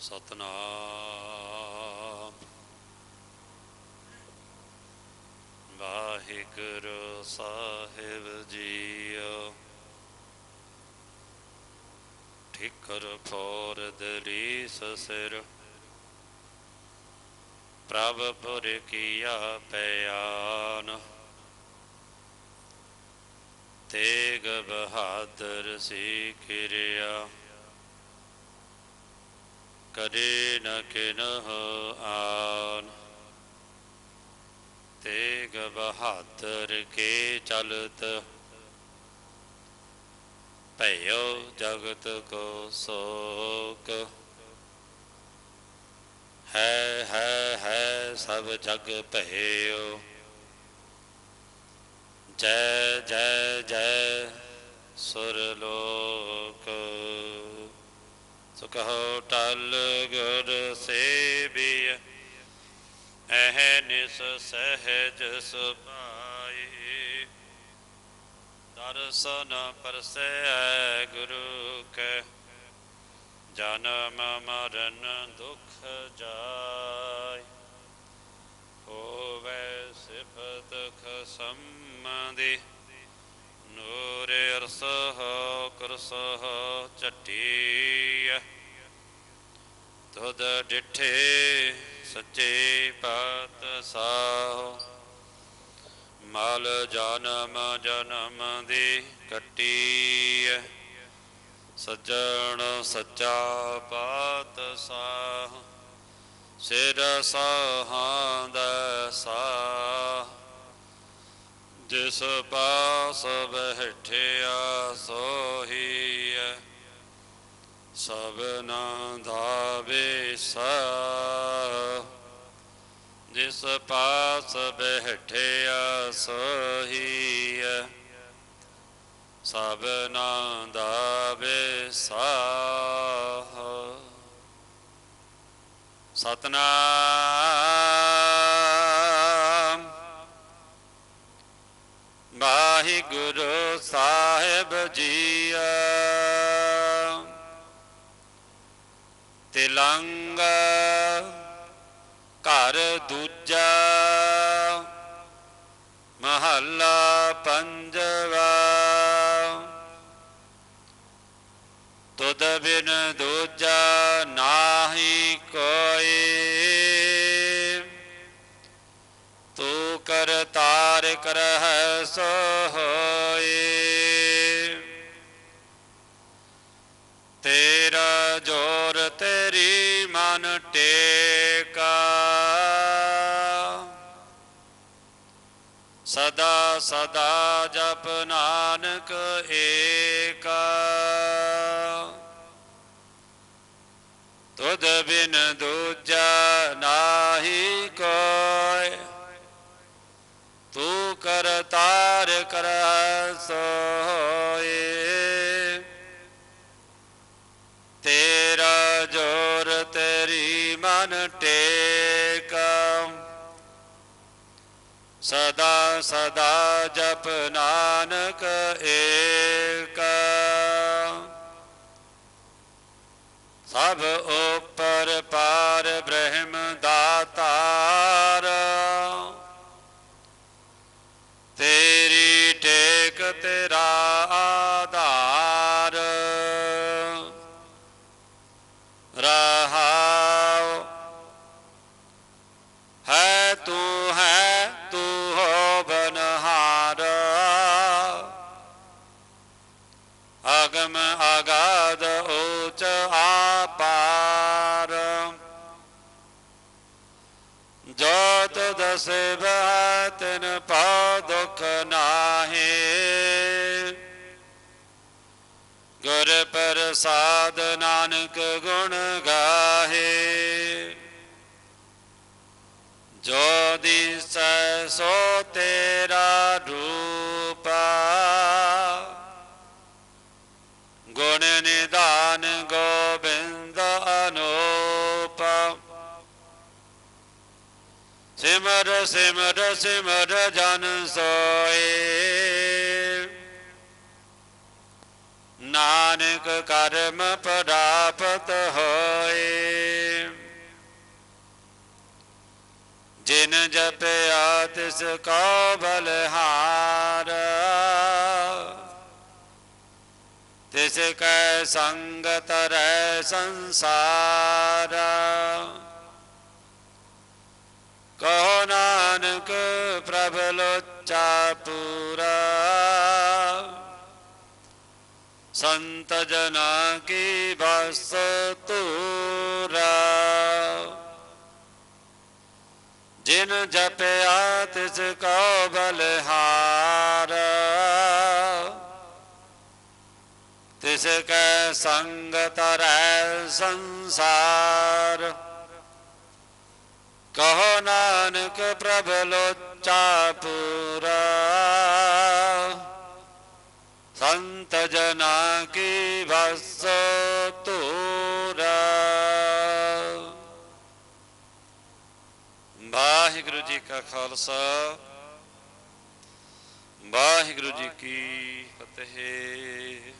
ਸਤਨਾਮ। ਵਾਹਿਗੁਰੂ ਸਾਹਿਬ ਜੀਓ। ਠਿਕਰ ਫੋਰ ਦਰੀਸ ਸਿਰ। ਪ੍ਰਭ ਪੁਰ ਕੀਆ ਪਿਆਨ। ਤੇਗ ਬਹਾਦਰ ਸੀ ਕਿਰਿਆ। ਕਦੇ ਨ ਕਿਨਹ ਆਨ। ਤੇਗ ਬਹਾਦਰ ਕੇ ਚਲਤ। ਭਇਓ ਜਗਤ ਕੋ ਸੋਕ। ਹੈ ਹੈ ਹੈ ਸਭ ਜਗ ਭਇਓ। ਜੈ ਜੈ ਜੈ ਸੁਰ ਲੋ ਸੋ ਕਹੋ ਟਲ ਗੁਰ ਸੇਬੀਐ ਐਹ ਨਿਸ ਸਹਿਜ ਸੁਭਾਈ। ਦਰਸ਼ਨ ਪਰਸੈ ਗੁਰੂ ਕੈ, ਜਨਮ ਮਰਨ ਦੁਖ ਜਾਇ ਹੋਵੇ ਸਿਫਤ ਖਸਮਦੀ ਨੂਰ ਅਰਸ ਹੋ ਚਟੀਐ ਤੁਧ ਡਿਠੇ ਸੱਚੇ ਪਾਤ ਸਾਹ ਮਲ ਜਨਮ ਜਨਮ ਦੀ ਕੱਟੀ ਸੱਜਣ ਸੱਚਾ ਪਾਤ ਸਾਹ ਸਿਰ ਸਾਹਾਂ ਦਾ ਸਾਹ, ਜਿਸ ਪਾਸ ਬਹਿਠਿਆ ਸੋਹੀ। ਸਭਨਾ ਦਾ ਵਿਸਾ ਜਿਸ ਪਾਸ ਬਹਿਠਿਆ ਸੋਹੀਐ ਸਭਨਾ ਦਾ ਵਿਸਾ ਸਤਨਾਮ। ਵਾਹਿਗੁਰੂ ਸਾਹਿਬ ਜੀਆ ਤਿਲੰਗ ਘਰ ਦੂਜਾ ਮਹੱਲਾ ਪੰਜਵਾ। ਤੁਧ ਬਿਨ ਦੂਜਾ ਨਾ ਟੇਕਾ ਸਦਾ ਸਦਾ ਜਪ ਨਾਨਕ ਏਕਾ। ਤੁਧ ਬਿਨ ਦੂਜਾ ਨਾਹੀ ਕੋਈ ਤੂੰ ਕਰ ਤਾਰ ਕਰ ਸੋਏ ਸਦਾ ਸਦਾ ਜਪ ਨਾਨਕ ਏਕਾ। ਸਭ ਉਪਰ ਅਗਮ ਅਗਾਧ ਉੱਚ ਆਪਾਰ। ਜੋਤ ਦਸ ਬਤਨ ਪਾ ਦੁਖ ਨਾਹੀ। ਗੁਰ ਪ੍ਰਸਾਦ ਨਾਨਕ ਗੁਣ ਗਾਹੇ। ਜੋ ਦਿਸੈ ਸਿਮਰ ਸਿਮਰ ਸਿਮਰ ਜਨ ਸੋਏ। ਨਾਨਕ ਕਰਮ ਪ੍ਰਾਪਤ ਹੋਏ। ਜਿਨ ਜਪਿਆ ਤਿਸ ਕਾ ਬਲਹਾਰ, ਤਿਸ ਕੈ ਸੰਗਤ ਰਹਿ ਸੰਸਾਰਾ। ਪ੍ਰਭ ਲੋਚਾ ਪੂਰਾ ਸੰਤ ਜਨਾ ਕੀ ਬਸ ਤੂਰਾ ਜਿਨ ਜਪਿਆ ਤਿਸ ਕੋ ਬਲਹਾਰ ਤਿਸ ਕੈ ਸੰਗ ਤਰੈ ਸੰਸਾਰ ਕਹੋ ਨਾਨਕ ਪ੍ਰਭ ਲੋਚਾ ਪੂਰਾ। ਸੰਤ ਜਨਾ ਕੀ ਬਸ ਤੂਰਾ ਵਾਹਿਗੁਰੂ ਜੀ ਕਾ ਖਾਲਸਾ। ਵਾਹਿਗੁਰੂ ਜੀ ਕੀ ਫਤਿਹ।